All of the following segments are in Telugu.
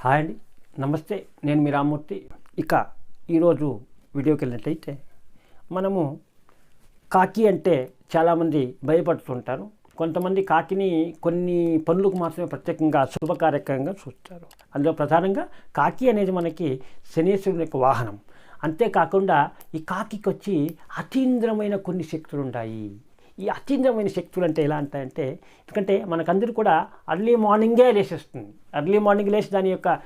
హాయ్ అండి. నమస్తే నేను మీ రామ్మూర్తి. ఇక ఈరోజు వీడియోకి వెళ్ళినట్టయితే మనము కాకి అంటే చాలామంది భయపడుతుంటారు. కొంతమంది కాకిని కొన్ని పనులకు మాత్రమే ప్రత్యేకంగా శుభకార్యక్రమంగా చూస్తారు. అందులో ప్రధానంగా కాకి అనేది మనకి శనేశ్వరుని యొక్క వాహనం. అంతేకాకుండా ఈ కాకికి వచ్చి అతీంద్రమైన కొన్ని శక్తులు ఉన్నాయి ఈ అత్యంతమైన శక్తులు అంటే ఎలా అంటాయంటే ఎందుకంటే మనకందరూ కూడా అర్లీ మార్నింగే లేచేస్తుంది. అర్లీ మార్నింగ్ లేచి దాని యొక్క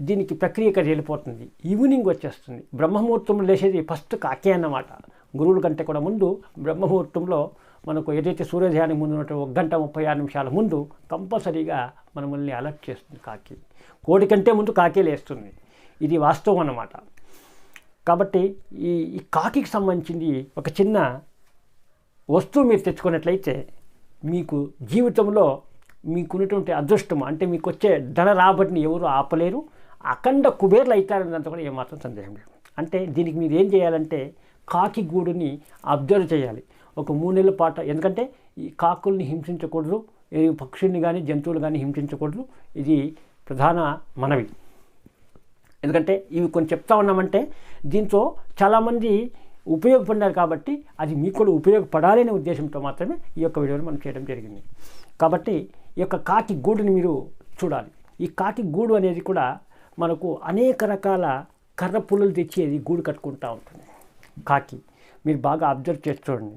దీనికి ప్రక్రియకి వెళ్ళిపోతుంది. ఈవినింగ్ వచ్చేస్తుంది. బ్రహ్మముహూర్తంలో లేచేది ఫస్ట్ కాకే అన్నమాట. గురువుల కంటే కూడా ముందు బ్రహ్మముహూర్తంలో మనకు ఏదైతే సూర్యోదయానికి ముందు ఉన్నట్టు ఒక గంట ముప్పై ఆరు నిమిషాల ముందు కంపల్సరీగా మనల్ని అలర్ట్ చేస్తుంది కాకి. కోడి కంటే ముందు కాకే లేస్తుంది. ఇది వాస్తవం అన్నమాట. కాబట్టి ఈ ఈ కాకికి సంబంధించింది ఒక చిన్న వస్తువు మీరు తెచ్చుకున్నట్లయితే మీకు జీవితంలో మీకున్నటువంటి అదృష్టం అంటే మీకు వచ్చే ధన రాబడిని ఎవరు ఆపలేరు. అఖండ కుబేర్లు అవుతారన్నంత కూడా ఏమాత్రం సందేహం లేదు. అంటే దీనికి మీరు ఏం చేయాలంటే కాకి గూడుని అబ్జర్వ్ చేయాలి. ఒక మూడు నెలల పాటు ఎందుకంటే ఈ కాకుల్ని హింసించకూడదు పక్షుల్ని కానీ జంతువులు కానీ హింసించకూడదు. ఇది ప్రధాన మనవి. ఎందుకంటే ఇవి కొన్ని చెప్తా ఉన్నామంటే దీంతో చాలామంది ఉపయోగపడినారు కాబట్టి అది మీకు కూడా ఉపయోగపడాలనే ఉద్దేశంతో మాత్రమే ఈ యొక్క వీడియోని మనం చేయడం జరిగింది. కాబట్టి ఈ యొక్క కాకి గూడుని మీరు చూడాలి. ఈ కాకి గూడు అనేది కూడా మనకు అనేక రకాల కర్ర పుల్లలు తెచ్చేది గూడు కట్టుకుంటూ ఉంటుంది. కాకి మీరు బాగా అబ్జర్వ్ చేసి చూడండి.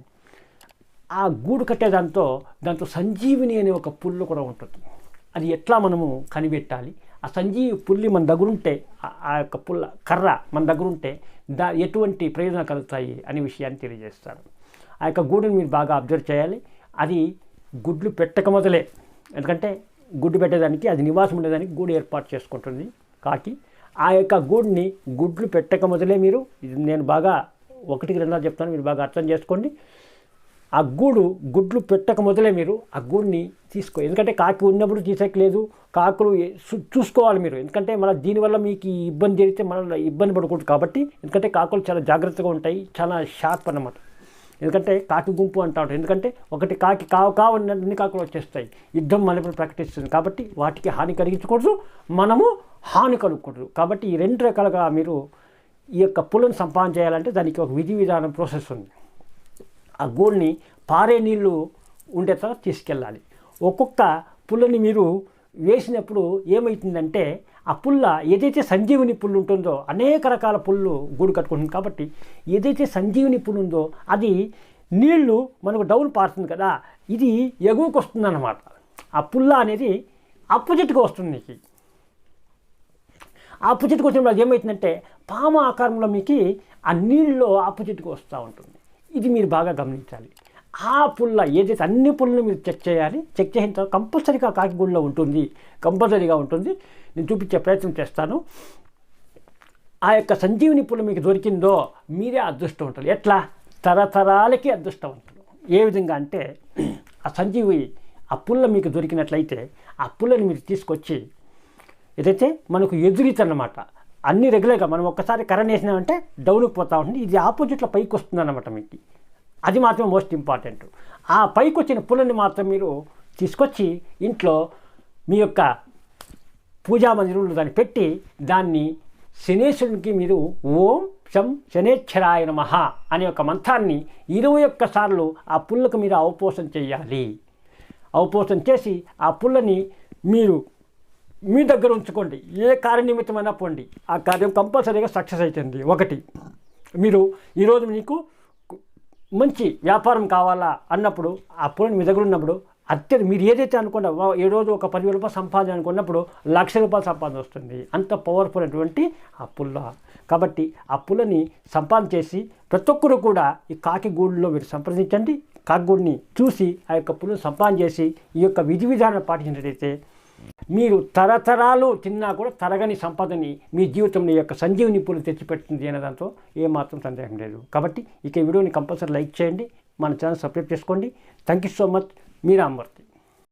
ఆ గూడు కట్టేదాంతో దాంతో సంజీవిని అనే ఒక పుల్లు కూడా ఉంటుంది. అది ఎట్లా మనము కనిపెట్టాలి? ఆ సంజీవి పుల్లి మన దగ్గర ఉంటే ఆ- యొక్క పుల్ల కర్ర మన దగ్గర ఉంటే దా ఎటువంటి ప్రయోజనాలు కలుగుతాయి అనే విషయాన్ని తెలియజేస్తారు. ఆ యొక్క గూడుని మీరు బాగా అబ్జర్వ్ చేయాలి. అది గుడ్లు పెట్టక మొదలే. ఎందుకంటే గుడ్డు పెట్టేదానికి అది నివాసం ఉండేదానికి గూడు ఏర్పాటు చేసుకుంటుంది కాకి. ఆ యొక్క గూడిని గుడ్లు పెట్టక మొదలే మీరు. ఇది నేను బాగా ఒకటికి రెండో చెప్తాను మీరు బాగా అర్థం చేసుకోండి. ఆ గూడు గుడ్లు పెట్టక మొదలే మీరు ఆ గూడిని తీసుకో. ఎందుకంటే కాకి ఉన్నప్పుడు తీసేయలేదు కాకులు చూసుకోవాలి మీరు. ఎందుకంటే మన దీనివల్ల మీకు ఇబ్బంది జరిగితే మన ఇబ్బంది పడకూడదు కాబట్టి ఎందుకంటే కాకులు చాలా జాగ్రత్తగా ఉంటాయి చాలా షార్ప్ అన్నమాట. ఎందుకంటే కాకి గుంపు అంటారు ఎందుకంటే ఒకటి కాకి కావు కావు అన్ని కాకులు వచ్చేస్తాయి. యుద్ధం మనప్పుడు ప్రకటిస్తుంది కాబట్టి వాటికి హాని కలిగించకూడదు. మనము హాని కలుగకూడదు. కాబట్టి ఈ రెండు రకాలుగా మీరు ఈ యొక్క పులను సంపాదన చేయాలంటే దానికి ఒక విధి విధానం ప్రాసెస్ ఉంది. ఆ గూడిని పారే నీళ్ళు ఉండే తర్వాత తీసుకెళ్ళాలి. ఒక్కొక్క పుల్లని మీరు వేసినప్పుడు ఏమవుతుందంటే ఆ పుల్ల ఏదైతే సంజీవుని పుల్లు ఉంటుందో అనేక రకాల పుల్లు గూడు కట్టుకుంటుంది కాబట్టి ఏదైతే సంజీవుని పుల్లు ఉందో అది నీళ్ళు మనకు డౌన్ పారుతుంది కదా ఇది ఎగువకు వస్తుంది అన్నమాట ఆ పుల్ల అనేది అపోజిట్గా వస్తుంది నీకు. ఆపోజిట్కి వచ్చినప్పుడు అది ఏమవుతుందంటే పాము ఆకారంలో మీకు ఆ నీళ్ళలో ఆపోజిట్గా వస్తూ ఉంటుంది. ఇది మీరు బాగా గమనించాలి. ఆ పుల్ల ఏదైతే అన్ని పుల్లని మీరు చెక్ చేయాలి చెక్ చేసిన తర్వాత కంపల్సరీగా కాకిగూడలో ఉంటుంది. కంపల్సరీగా ఉంటుంది. నేను చూపించే ప్రయత్నం చేస్తాను. ఆ యొక్క సంజీవిని పుల్ల మీకు దొరికిందో మీరే అదృష్టం ఉంటారు ఎట్లా? తరతరాలకి అదృష్టం ఉంటారు ఏ విధంగా అంటే ఆ సంజీవి ఆ పుల్ల మీకు దొరికినట్లయితే ఆ పుల్లని మీరు తీసుకొచ్చి ఏదైతే మనకు ఎదురీత అన్నమాట అన్ని రెగ్యులర్గా మనం ఒక్కసారి కరెంట్ వేసినామంటే డౌన్కి పోతూ ఉంటుంది. ఇది ఆపోజిట్లో పైకి వస్తుంది అనమాట మీకు. అది మాత్రం మోస్ట్ ఇంపార్టెంట్ ఆ పైకి వచ్చిన పుల్లని మాత్రం మీరు తీసుకొచ్చి ఇంట్లో మీ యొక్క పూజా మందిరంలో దాన్ని పెట్టి దాన్ని శనేశ్వరునికి మీరు ఓం శం శనేశ్వరాయ నమః అనే ఒక మంత్రాన్ని ఇరవై ఒక్క సార్లు ఆ పుల్లకు మీరు అవపోసం చేయాలి. అవపోసం చేసి ఆ పుల్లని మీరు మీ దగ్గర ఉంచుకోండి. ఏ కార్యనిమిత్తమైనా పోండి. ఆ కార్యం కంపల్సరీగా సక్సెస్ అవుతుంది ఒకటి మీరు ఈరోజు మీకు మంచి వ్యాపారం కావాలా అన్నప్పుడు ఆ పుల్లని మీ దగ్గర ఉన్నప్పుడు అత్యంత మీరు ఏదైతే అనుకున్నా ఏ రోజు ఒక పదివేల రూపాయలు సంపాదన అనుకున్నప్పుడు లక్ష రూపాయలు సంపాదన వస్తుంది. అంత పవర్ఫుల్ అటువంటి ఆ పుల్ల. కాబట్టి ఆ పుల్లని సంపాదన చేసి ప్రతి ఒక్కరు కూడా ఈ కాకి గూడులో మీరు సంప్రదించండి. కాకిగూడిని చూసి ఆ యొక్క పుల్లను సంపాదన చేసి ఈ యొక్క విధి విధానం పాటించినట్లయితే మీరు తరతరాలు తిన్నా కూడా తరగని సంపదని మీ జీవితంలో యొక్క సంజీవని పూలు తెచ్చిపెడుతుంది అనే దాంతో ఏమాత్రం సందేహం లేదు. కాబట్టి ఇక ఈ వీడియోని కంపల్సరీ లైక్ చేయండి మన ఛానల్ సబ్స్క్రైబ్ చేసుకోండి. Thank you so much Meera Amarthi.